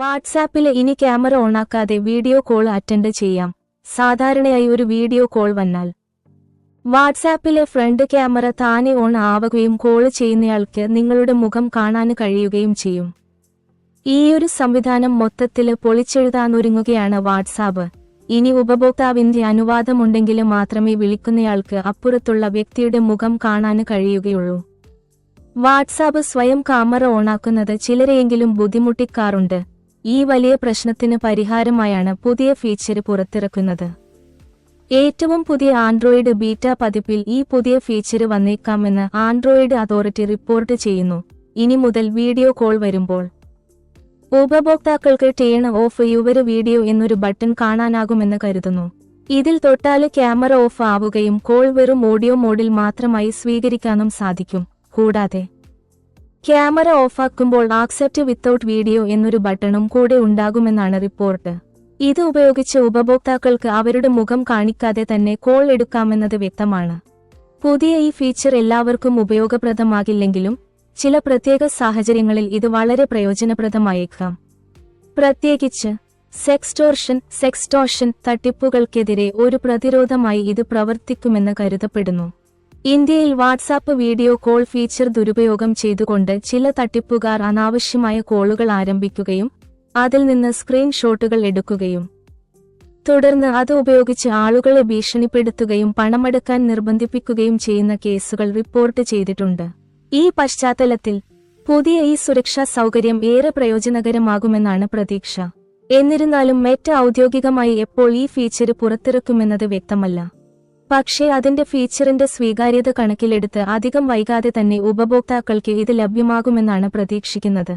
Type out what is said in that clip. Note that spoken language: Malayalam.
വാട്സാപ്പിൽ ഇനി ക്യാമറ ഓണാക്കാതെ വീഡിയോ കോൾ അറ്റൻഡ് ചെയ്യാം. സാധാരണയായി ഒരു വീഡിയോ കോൾ വന്നാൽ വാട്സാപ്പിലെ ഫ്രണ്ട് ക്യാമറ താനെ ഓൺ ആവുകയും കോൾ ചെയ്യുന്നയാൾക്ക് നിങ്ങളുടെ മുഖം കാണാൻ കഴിയുകയും ചെയ്യും. ഈയൊരു സംവിധാനം മൊത്തത്തിൽ പൊളിച്ചെഴുതാനൊരുങ്ങുകയാണ് വാട്സാപ്പ്. ഇനി ഉപഭോക്താവിന്റെ അനുവാദമുണ്ടെങ്കിൽ മാത്രമേ വിളിക്കുന്നയാൾക്ക് അപ്പുറത്തുള്ള വ്യക്തിയുടെ മുഖം കാണാൻ കഴിയുകയുള്ളൂ. വാട്സാപ്പ് സ്വയം ക്യാമറ ഓണാക്കുന്നത് ചിലരെയെങ്കിലും ബുദ്ധിമുട്ടിക്കാറുണ്ട്. ഈ വലിയ പ്രശ്നത്തിന് പരിഹാരമായാണ് പുതിയ ഫീച്ചർ പുറത്തിറക്കുന്നത്. ഏറ്റവും പുതിയ ആൻഡ്രോയിഡ് ബീറ്റ പതിപ്പിൽ ഈ പുതിയ ഫീച്ചർ വന്നേക്കാമെന്ന് ആൻഡ്രോയിഡ് അതോറിറ്റി റിപ്പോർട്ട് ചെയ്യുന്നു. ഇനി മുതൽ വീഡിയോ കോൾ വരുമ്പോൾ ഉപഭോക്താക്കൾക്ക് ടേൺ ഓഫ് യുവർ വീഡിയോ എന്നൊരു ബട്ടൺ കാണാനാകുമെന്ന് കരുതുന്നു. ഇതിൽ തൊട്ടാൽ ക്യാമറ ഓഫ് ആവുകയും കോൾ വെറും ഓഡിയോ മോഡിൽ മാത്രമായി സ്വീകരിക്കാനും സാധിക്കും. കൂടാതെ ക്യാമറ ഓഫാക്കുമ്പോൾ ആക്സെപ്റ്റ് വിത്തൌട്ട് വീഡിയോ എന്നൊരു ബട്ടണും കൂടെ ഉണ്ടാകുമെന്നാണ് റിപ്പോർട്ട് ഇത് ഉപയോഗിച്ച് ഉപഭോക്താക്കൾക്ക് അവരുടെ മുഖം കാണിക്കാതെ തന്നെ കോൾ എടുക്കാമെന്നത് വ്യക്തമാണ്. പുതിയ ഈ ഫീച്ചർ എല്ലാവർക്കും ഉപയോഗപ്രദമാകില്ലെങ്കിലും ചില പ്രത്യേക സാഹചര്യങ്ങളിൽ ഇത് വളരെ പ്രയോജനപ്രദമായേക്കാം. പ്രത്യേകിച്ച് സെക്സ്റ്റോർഷൻ സെക്സ്റ്റോഷൻ തട്ടിപ്പുകൾക്കെതിരെ ഒരു പ്രതിരോധമായി ഇത് പ്രവർത്തിക്കുമെന്ന് കരുതപ്പെടുന്നു. ഇന്ത്യയിൽ വാട്സാപ്പ് വീഡിയോ കോൾ ഫീച്ചർ ദുരുപയോഗം ചെയ്തുകൊണ്ട് ചില തട്ടിപ്പുകാർ അനാവശ്യമായ കോളുകൾ ആരംഭിക്കുകയും അതിൽ നിന്ന് സ്ക്രീൻഷോട്ടുകൾ എടുക്കുകയും. തുടർന്ന് അത് ഉപയോഗിച്ച് ആളുകളെ ഭീഷണിപ്പെടുത്തുകയും പണമടക്കാൻ നിർബന്ധിപ്പിക്കുകയും ചെയ്യുന്ന കേസുകൾ റിപ്പോർട്ട് ചെയ്തിട്ടുണ്ട്. ഈ പശ്ചാത്തലത്തിൽ പുതിയ ഈ സുരക്ഷാ സൗകര്യം ഏറെ പ്രയോജനകരമാകുമെന്നാണ് പ്രതീക്ഷ. എന്നിരുന്നാലും മെറ്റ ഔദ്യോഗികമായി എപ്പോൾ ഈ ഫീച്ചർ പുറത്തിറക്കുമെന്നത് വ്യക്തമല്ല. പക്ഷേ അതിന്റെ ഫീച്ചറിന്റെ സ്വീകാര്യത കണക്കിലെടുത്ത് അധികം വൈകാതെ തന്നെ ഉപഭോക്താക്കൾക്ക് ഇത് ലഭ്യമാകുമെന്നാണ് പ്രതീക്ഷിക്കുന്നത്.